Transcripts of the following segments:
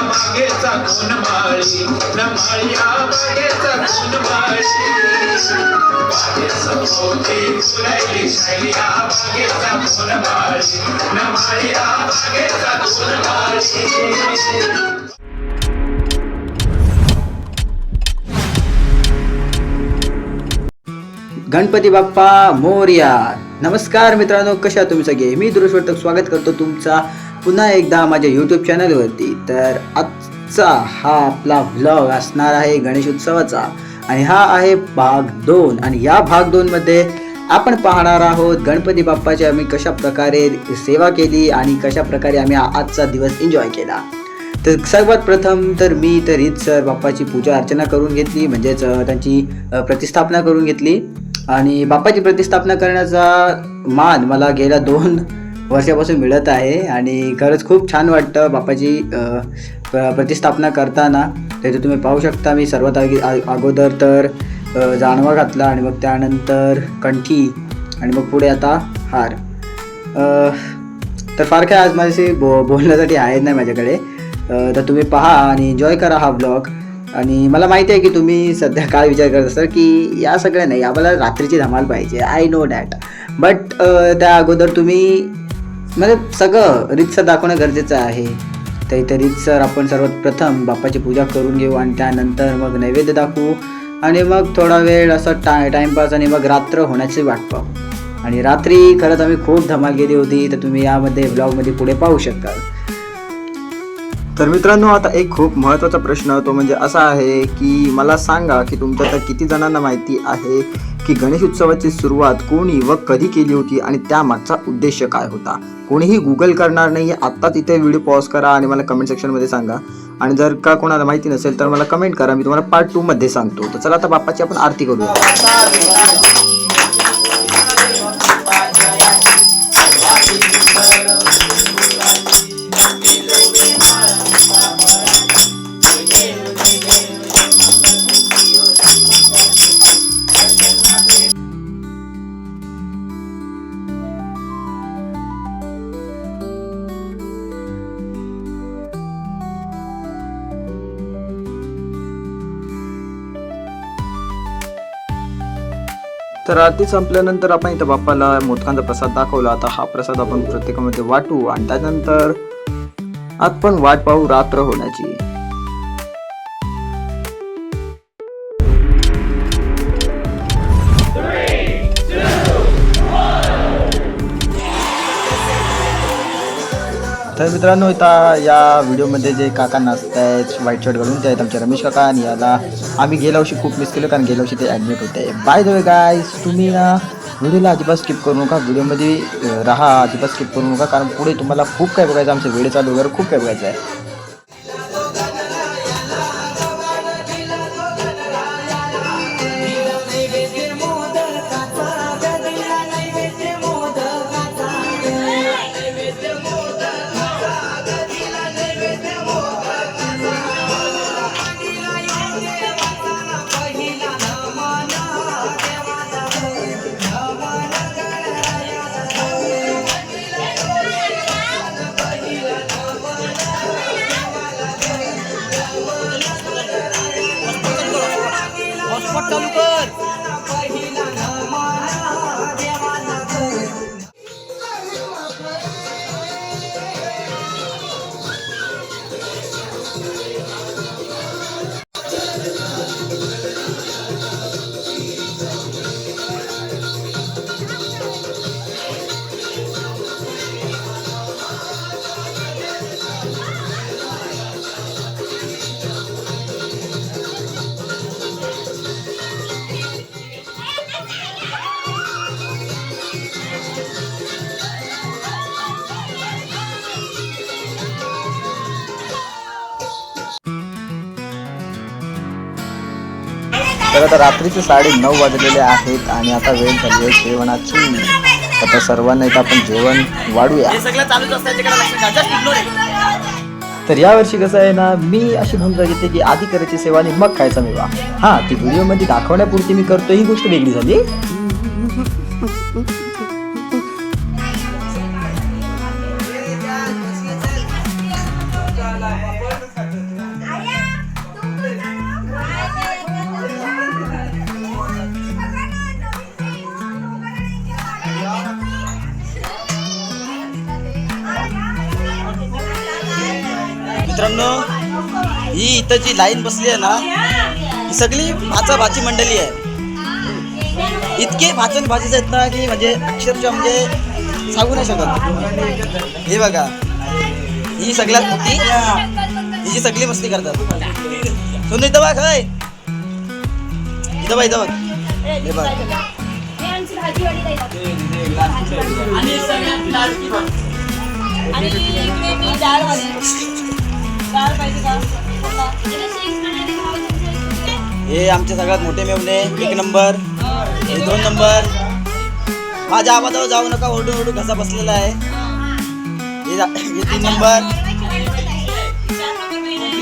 बागेचा गुण माळी न माळ्या बागेचा माळी. बागेचा बागेचा गणपती बाप्पा मोर्या. नमस्कार मित्रांनो कशा तुम्ही सगळे? मी दुरुष्वर्तक स्वागत करतो तुमचा पुन्हा एकदा माझ्या यूट्यूब चॅनलवरती तर आजचा हा आपला ब्लॉग असणार आहे गणेश उत्सवाचा. आणि हा आहे भाग दोन. आणि या भाग दोनमध्ये आपण पाहणार आहोत गणपती बाप्पाची आम्ही कशा प्रकारे सेवा केली आणि कशा प्रकारे आम्ही आजचा दिवस एन्जॉय केला. तर सर्वात प्रथम तर मी तर हीच सर बाप्पाची पूजा अर्चना करून घेतली. म्हणजेच त्यांची प्रतिस्थापना करून घेतली. आणि बाप्पाची प्रतिस्थापना करण्याचा मान मला गेल्या दोन वर्षापासून मिळत आहे आणि खरंच खूप छान वाटतं बापाची प्र- प्रतिस्थापना करताना. त्याचं तुम्ही पाहू शकता मी सर्वात आगी- आ- अगोदर तर जाणवा घातला आणि मग त्यानंतर कंठी आणि मग पुढे आता हार. तर फार काय आज माझ्याशी बो बोलण्यासाठी आहेत नाही माझ्याकडे. तर तुम्ही पहा आणि एन्जॉय करा हा ब्लॉग आणि मला माहिती आहे की तुम्ही सध्या काय विचार करत असाल की या सगळ्या नाही आम्हाला रात्रीची धमाल पाहिजे. आय नो डॅट बट त्या अगोदर तुम्ही म्हणजे सगळं रीतसर दाखवणं गरजेचं आहे. तर इथे रीतसर आपण सर्वात प्रथम बाप्पाची पूजा करून घेऊ आणि त्यानंतर मग नैवेद्य दाखवू. आणि मग थोडा वेळ असं टा टाईमपास आणि मग रात्र होण्याची वाट पाहू. आणि रात्री खरंच आम्ही खूप धमाल केली होती तर तुम्ही यामध्ये ब्लॉगमध्ये पुढे पाहू शकाल. तर मित्रांनो आता एक खूप महत्त्वाचा प्रश्न तो म्हणजे असा आहे की मला सांगा की तुमच्या तर किती जणांना माहिती आहे की गणेश उत्सवाची सुरुवात कोणी व कधी केली होती आणि त्यामागचा उद्देश काय होता? कोणीही गुगल करणार नाही आत्ताच इथे व्हिडिओ पॉज करा आणि मला कमेंट सेक्शनमध्ये सांगा. आणि जर का कोणाला माहिती नसेल तर मला कमेंट करा मी तुम्हाला पार्ट टू मध्ये सांगतो. तर चला आता बाप्पाची आपण आरती करूया. संपल्यानंतर आपण इथं बाप्पाला मोदकांचा प्रसाद दाखवला. आता हा प्रसाद आपण प्रत्येकामध्ये वाटू आणि त्यानंतर आपण वाट पाहू रात्र होण्याची. तर मित्रांनो इथं या व्हिडिओमध्ये जे काका नाचत आहेत व्हाईट शर्ट घालून ते आहेत आमचे रमेश काका आणि याला आम्ही गेल्या वर्षी खूप मिस केलं कारण गेल्या वर्षी ते ॲडमिट होते. बाय द वे गाय तुम्ही ना व्हिडिओला अजिबात स्किप करू नका. व्हिडिओमध्ये राहा अजिबात स्किप करू नका कारण पुढे तुम्हाला खूप काय बघायचं आमचे वेळ चालू वगैरे खूप काय बघायचं आहे. तर आता रात्रीचे साडे नऊ वाजलेले आहेत आणि आता वेळ झाली आहे जेवणाची. आता सर्वांना इथं आपण जेवण वाढूया. तर यावर्षी कसं आहे ना मी अशी भूमिका घेते की आधी करायची सेवा आणि मग खायचा मेवा. हा ती व्हिडिओमध्ये दाखवण्यापुरती मी करतो ही गोष्ट वेगळी झाली. ही इथं जी लाईन बसली आहे ना ही सगळी भाचा भाची मंडळी आहे. इतके भाचन भाजीच आहेत ना की म्हणजे अक्षरशः म्हणजे सांगू नाही शकत. हे बघा ही सगळ्यात मोठी हिची सगळी मस्ती करतात. सुन इथं बघ हय. इथं बघ इथं बघ. हे बघ. आणि डाळ पाहिजे का? हे आमचे सगळ्यात मोठे मेवणे. एक नंबर. हे दोन नंबर. माझ्या आवाजावर जाऊ नका ओरडू ओरडू घसा बसलेला आहे. हे तीन नंबर.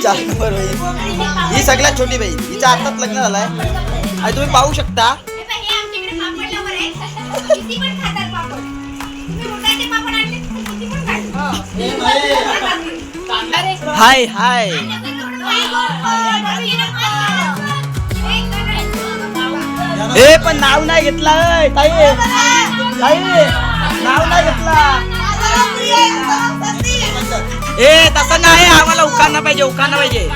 चार नंबर बहीण ही सगळ्यात छोटी बहीण हिच्या आताच लग्न झालंय. आणि तुम्ही पाहू शकता. हाय हाय. हे पण नाव नाही घेतला ताई. ताई नाव नाही घेतला. ए तसं नाही आम्हाला उखाणा पाहिजे उखाणा पाहिजे.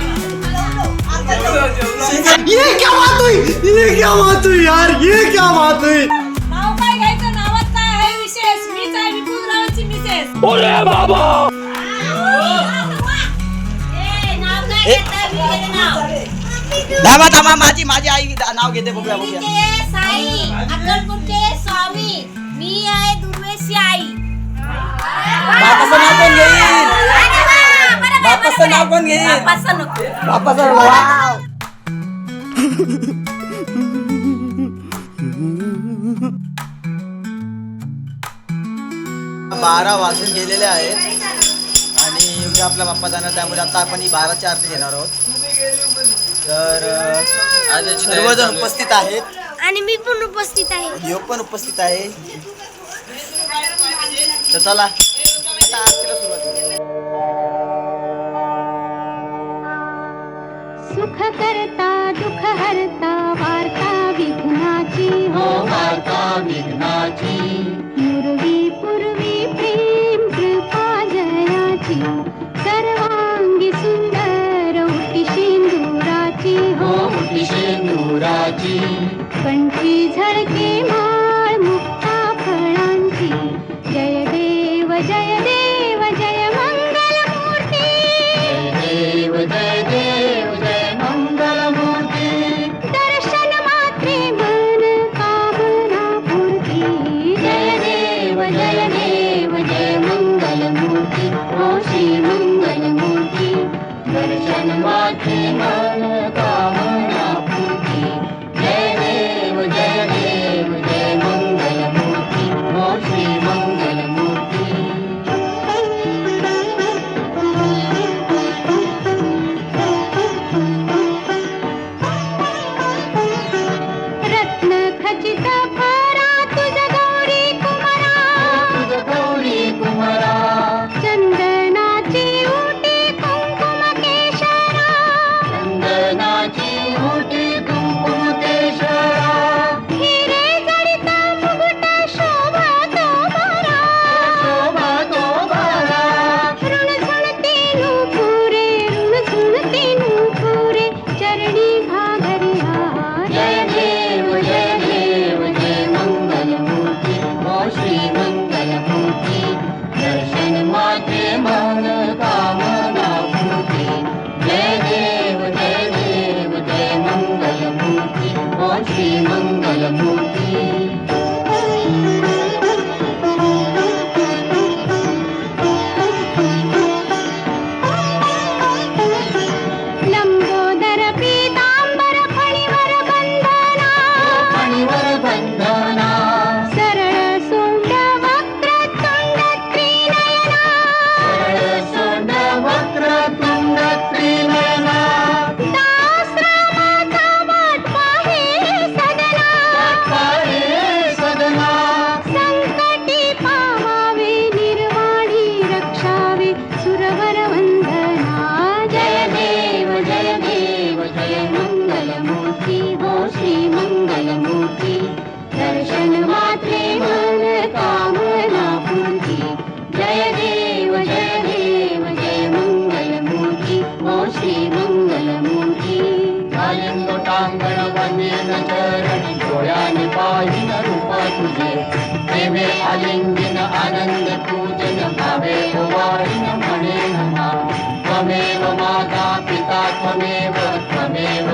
ये क्या बात हुई? ये क्या बात हुई यार? ये क्या बात हुई? नाव काय घ्यायचं नावात काय आहे विशेष? मीच आहे विपुल रावांची मिसेस थांबा थांबा माझी माझी आई नाव घेते बघूया बघूया साई? अक्कलकोटचे स्वामी? मी आहे दुर्वेशी आई. बापाचं नाव कोण घेईल बापाचं नाव कोण घेईल बापाचं नको बापाचं वाव. बारा वाजून गेलेले आहेत. आणि उद्या आपला बाप्पा जाणार त्यामुळे आता आपण ही बाराची आरती घेणार आहोत. तर अं, सर्वजण उपस्थित आहेत. आणि मी पण उपस्थित आहे. देव पण उपस्थित आहे. तर चला आता आरतीला सुरुवात करू. सुख करता दुःख हरता वार्ता विघ्नाची हो. वार्ता विघ्नाची. पूर्वी पूर्वी फळांची। जय देव जय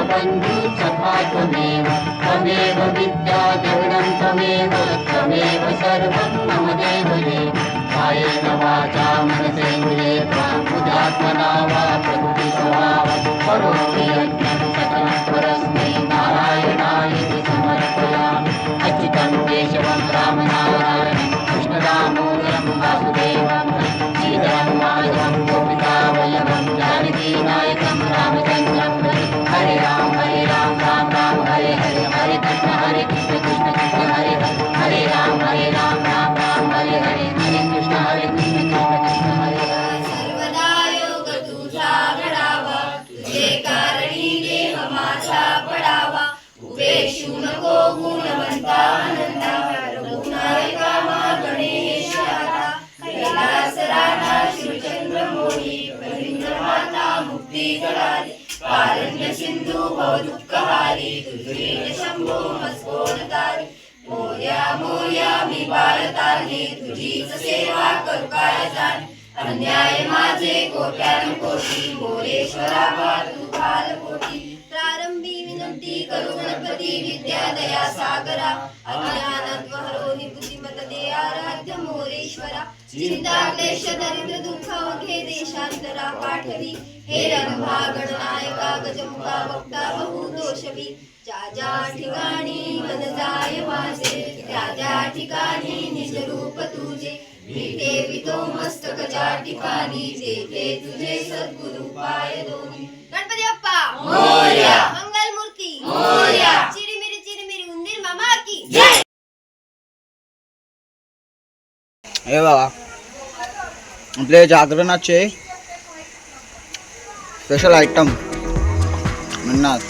बन्धु सखा त्वमेव त्वमेव विद्या देवनं त्वमेव त्वमेव सर्वं मम देवदेव कायेन वाचा मनसेन्द्रिये बुद्ध्यात्मना वा प्रकृति स्वभाव करोमि यज्ञं सकलं परस्मै नारायणाय समर्पयामि। अच्युतं केशवं रामनारायणं कृष्णरामो गुणवंता रघुनायका शिवचंद्र मोही रवींद्र माता मुक्ती कळाली पारण्य सिंधू भवदुःखहारी तुझे शंभो मस्कोदतारी मोर्या मोर्या मी बाळताली तुझीच सेवा करू काय अन्याय माझे कोट्यान कोटी मोरेश्वरा तू काल कोटी करुणपती विद्यादया सागरा अज्ञानत्व हरोनी बुद्धिमत दे आराध्य मोरेश्वरा चिंता क्लेश दरिद्र दुःख घे देशांतरा पाठवी हे रणभा गणनायका गजमुखा वक्ता बहु दोषवी ज्या ज्या ठिकाणी मन जाय माझे त्या त्या ठिकाणी निज रूप तुझे भीते वितो मस्तक ज्या ठिकाणी तेथे तुझे सद्गुरु पाय दोन्ही. गणपती बाप्पा! मोरया! मोरया चिरीमिरी चिरीमिरी उंदीर मामा की जय हे बघा आपले जागरणाचे स्पेशल आयटम म्हणणार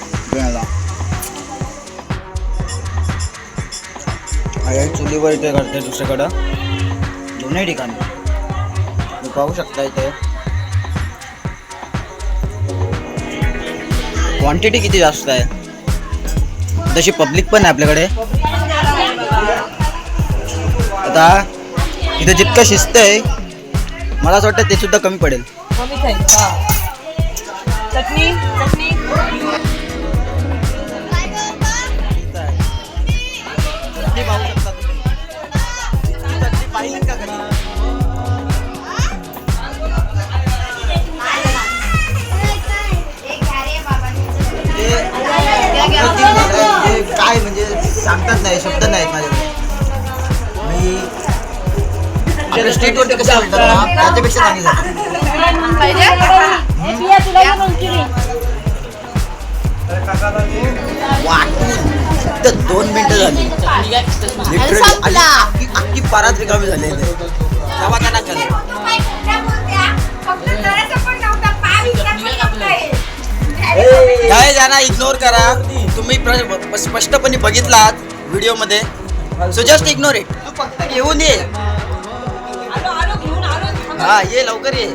चुलीवर इथे करते दुसरीकडं दोन्ही ठिकाणी तुम्ही पाहू शकता इथे क्वांटिटी किती जास्त आहे तशी पब्लिक पण आहे आपल्याकडे. आता इथं जितकं शिस्त आहे मला असं वाटतं ते सुद्धा कमी पडेल. चटणी? सांगतात नाही शब्द नाहीत माझ्याकडे. मी आपल्या स्टेटवरती कसं म्हणतात ना त्याच्यापेक्षा चांगली झाली वाटून फक्त दोन मिनिटं झाली. लिटरली अख्खी अख्खी पारात रिकामी झाली तेव्हा काय जाना इग्नोर करा. तुम्ही प्र- स्पष्टपणे बघितलात व्हिडिओमध्ये. सो जस्ट इग्नोर इट तू फक्त घेऊन ये. हा ये लवकर ये.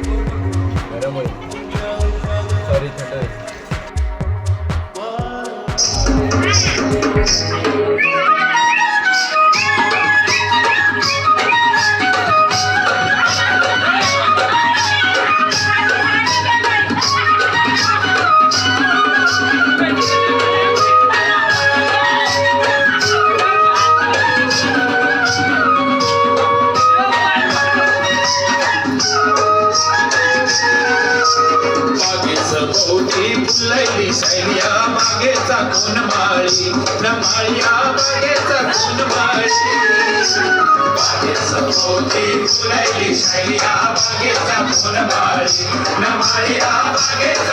मागेच भोवती फुलली सैन्या मागेचा कोण माळी न माळ्या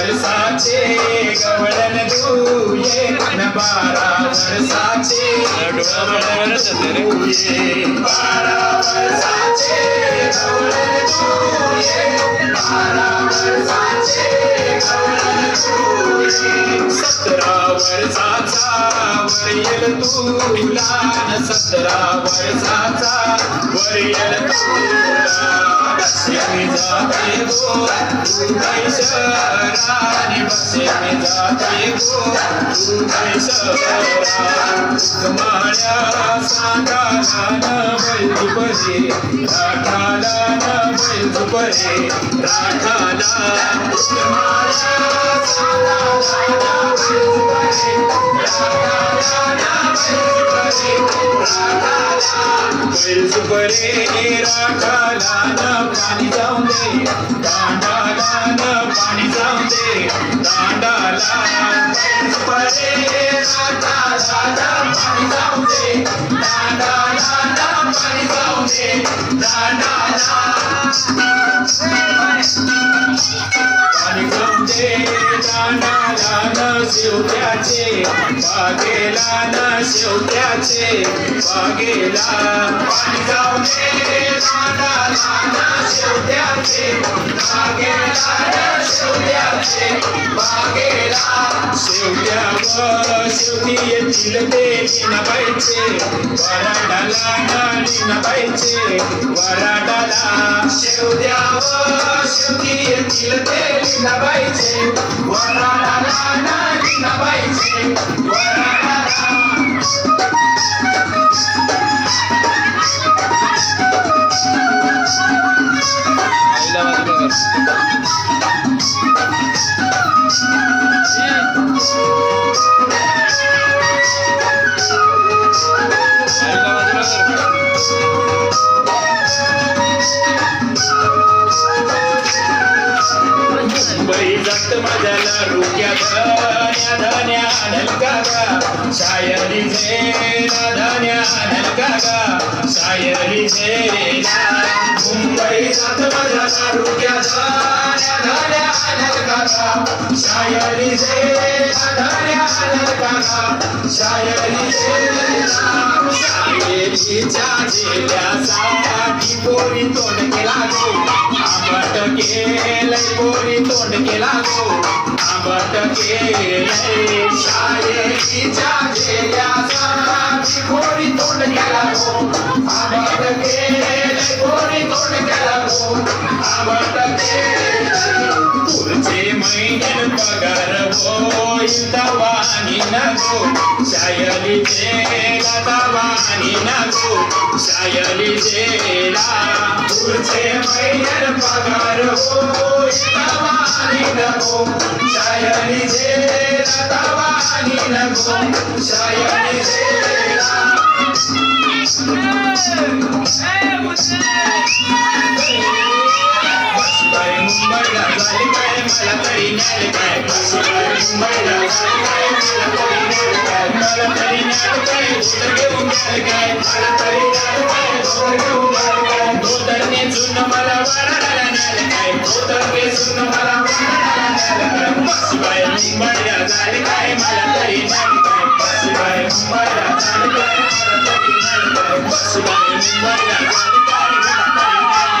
लाली कानाला बाई बाई दिसते गोरिंग बाजी न माई दिसते गोरिंग बाजी वटाला लाली कानाला बाई बाई दिसते गोरिंग बाजी न माई दिसते गोरिंग बाजी भोवती फुलली सैन्या बागेचा कोण माळी न माळ्या बागेचा कोण माळी बारावर वर्षाचे गवळण तू ये न बारा वर्षाचे गवळण वरील तुला न सतरा वर्षाचा वरील तुला बसे मी जाते गो तू शहराने बसे मी जाते गो. तू कैसरा माळ्या सांगाला न बैल बरे राठाला न बैल बरे राठाला माळ्या सांगाला न बैल बरे राठाला न बैल बरे पाणी जाऊन दे दांडाला पाणी जाऊन दे दांडाला बरे पाणी दे पाणी दे दांडाला आणि जाऊन दानाला न शेवट्याचे बागेला न शेवट्याचे बागेला. आणि जाऊन दानाला न शेवट्याचे बागेला न शेवट्याचे बागेला. शेवट्यावर शेवटी येतील ते लिनाबाईचे वराडाला न लिनाबाईचे वराडाला. शेवट्यावर शेवटी येतील ते Krishna love you, my dad. धन्या धन्या नलकागा शायरी झेला धन्या नलकागा शायरी झेला मुंबई जात माझ्या लाडूक्या धन्या धन्या नलकागा झेला धन्या नलकागा शायरी झेला शायरीच्या झेल्यासाठी पोरी तोंड केला गो आंबट केलंय पोरी तोंड केला गो आंबट केलंय शाळेच्या झेल्यासाठी पोरी तोंड केला गो आंबट केलंय पोरी तोंड केला गो आंबट केलंय पुढचे महिन्यात पगार होईल दवानी नको शायरी जेला दवानी नको शायरी जेला पुढचे महिन्यात पगार होईल दवानी नको శయని చేత తవాని నగం శయని చేత Thank. झाली काय झाली काय मला तरी काय झाली काय मला तरी काय झाली काय मला तरी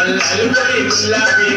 लाल गोरी गुलाबी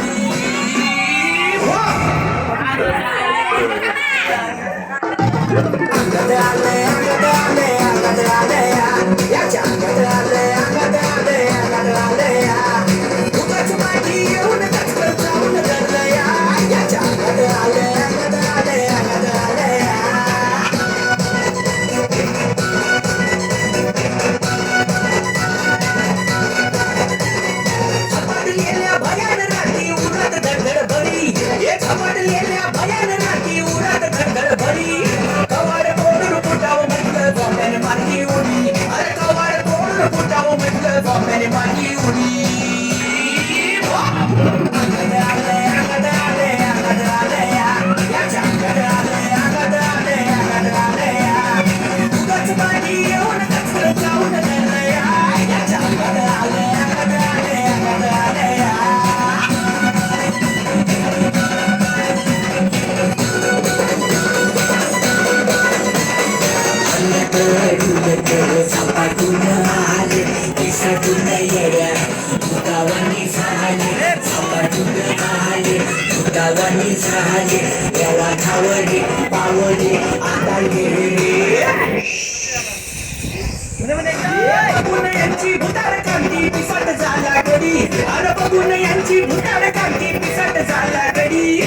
झाला गडी अरे बघून यांची भूताड कांती पिसट झाला गडी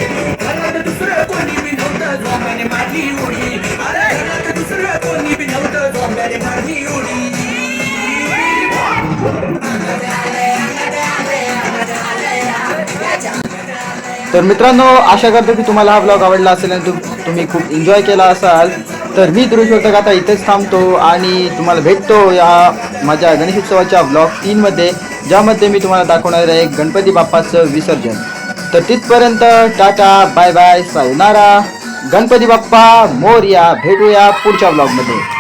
घरात दुसरं कोणी बी नव्हतं झोंब्याने मारली उडी. अरे घरात दुसरं कोणी बी नव्हतं झोंब्याने मारली उडी. तर मित्रांनो आशा करतो की तुम्हाला हा ब्लॉग आवडला असेल आणि तुम्ही खूप एन्जॉय केला असाल. तर मी दुरुशोधक आता इथेच थांबतो आणि तुम्हाला भेटतो या माझ्या गणेशोत्सवाच्या ब्लॉग तीनमध्ये. ज्यामध्ये मी तुम्हाला दाखवणार आहे गणपती बाप्पाचं विसर्जन. तर तिथपर्यंत tata bye bye sayonara Ganpati Bappa Morya भेटूया पुढच्या ब्लॉगमध्ये